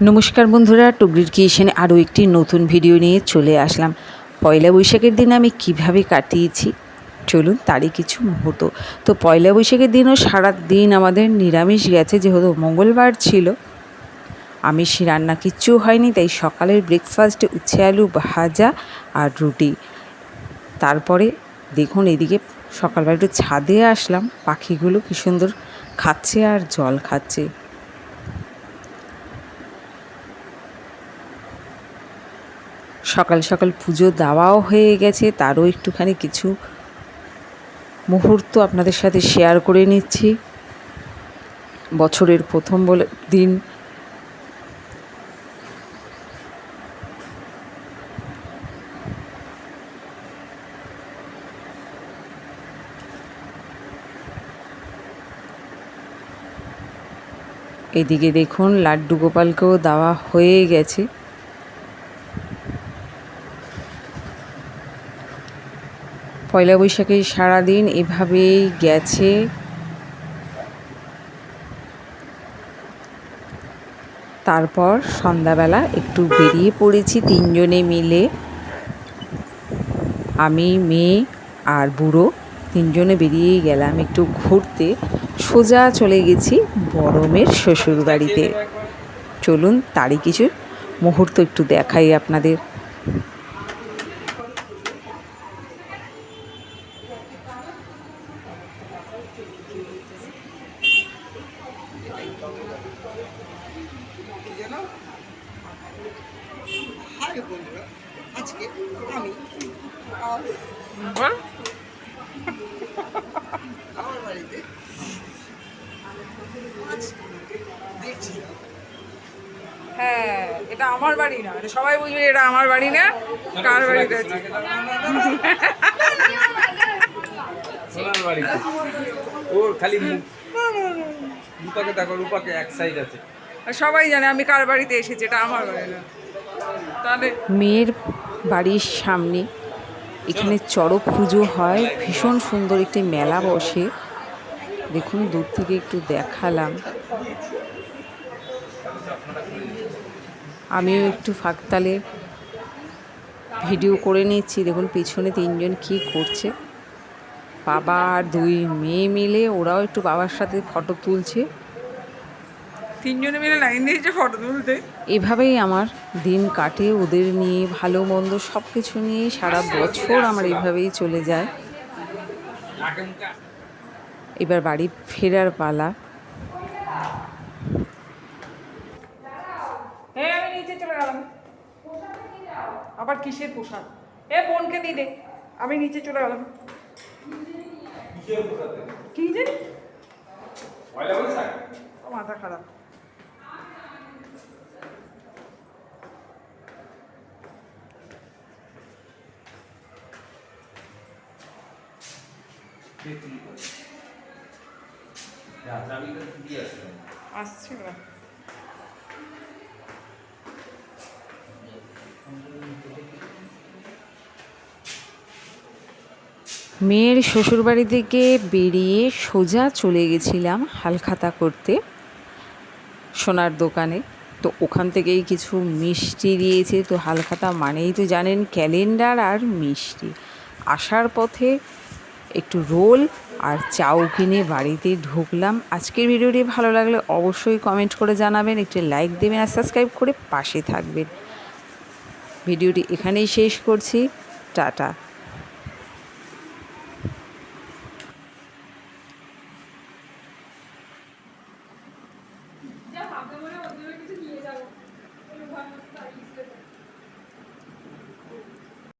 নমস্কার বন্ধুরা টুগরির কিচেনে আরও একটি নতুন ভিডিও নিয়ে চলে আসলাম। পয়লা বৈশাখের দিন আমি কীভাবে কাটিয়েছি? চলুন তারই কিছু মুহূর্ত। তো পয়লা বৈশাখের দিনও সারা দিন আমাদের নিরামিষ গেছে, যেহেতু মঙ্গলবার ছিল। আমিষ রান্না কিচ্ছু হয়নি, তাই সকালের ব্রেকফাস্টে উচ্ছে আলু ভাজা আর রুটি। তারপরে দেখুন এদিকে সকালবেলা একটু ছাদে আসলাম, পাখিগুলো কী সুন্দর খাচ্ছে আর জল খাচ্ছে। সকাল সকাল পুজো দেওয়াও হয়ে গেছে, তারও একটুখানি কিছু মুহূর্ত আপনাদের সাথে শেয়ার করে নিচ্ছি। বছরের প্রথম বলে দিন। এদিকে দেখুন, লাড্ডু গোপালকেও দেওয়া হয়ে গেছে। পয়লা বৈশাখে সারাদিন এভাবেই গেছে। তারপর সন্ধ্যাবেলা একটু বেরিয়ে পড়েছি তিনজনে মিলে। আমি, মেয়ে আর বুড়ো তিনজনে বেরিয়েই গেলাম একটু ঘুরতে। সোজা চলে গেছি বড়মের শ্বশুর বাড়িতে চলুন তারই কিছু মুহূর্ত একটু দেখাই আপনাদের। হাই বন্ধুরা আজকে আমি আমার বাড়িতে মাছ হ্যাঁ এটা আমার বাড়ি না এটা সবাই বুঝবে এটা আমার বাড়ি না কার বাড়িতে আছে? সবাই জানে আমি কার বাড়িতে এসেছি, এটা আমার বাড়ি না। মেয়ের বাড়ির সামনে এখানে চড়ক পুজো হয়। ভীষণ সুন্দর একটি মেলা বসে। দেখুন, দূর থেকে একটু দেখালাম। আমিও একটু ফাঁকতালে ভিডিও করে নিচ্ছি। দেখুন, পিছনে তিনজন কি করছে। বাবা আর দুই মেয়ে মিলে ওরাও একটু বাবার সাথে ফটো তুলছে। তিনজনে মিলে লাইন দিয়েছে ফটো তুলতে এভাবেই আমার দিন কাটে ওদের নিয়ে ভালো মন্দ সব কিছু নিয়ে সারা বছর আমার এভাবেই চলে যায়। এবার বাড়ি ফেরার পালা। আবার কিসের পোশাক? এ বোনকে দিয়ে দে। আমি নিচে চলে গেলাম। কি যে? মাথা খারাপ। আসছে মেয়ের শ্বশুরবাড়ি থেকে বেরিয়ে সোজা চলে গেছিলাম হালখাতা করতে সোনার দোকানে। তো ওখান থেকেই কিছু মিষ্টি দিয়েছে। তো হালখাতা মানেই তো জানেন ক্যালেন্ডার আর মিষ্টি। আসার পথে একটু রোল আর চাউ কিনে বাড়িতে ঢুকলাম। আজকের ভিডিওটি ভালো লাগলে অবশ্যই কমেন্ট করে জানাবেন, একটি লাইক দেবেন আর সাবস্ক্রাইব করে পাশে থাকবেন। ভিডিওটি এখানেই শেষ করছি। টাটা। ভাবতে মনে হয় জন্য কিছু নিয়ে যাব। ঘর মতো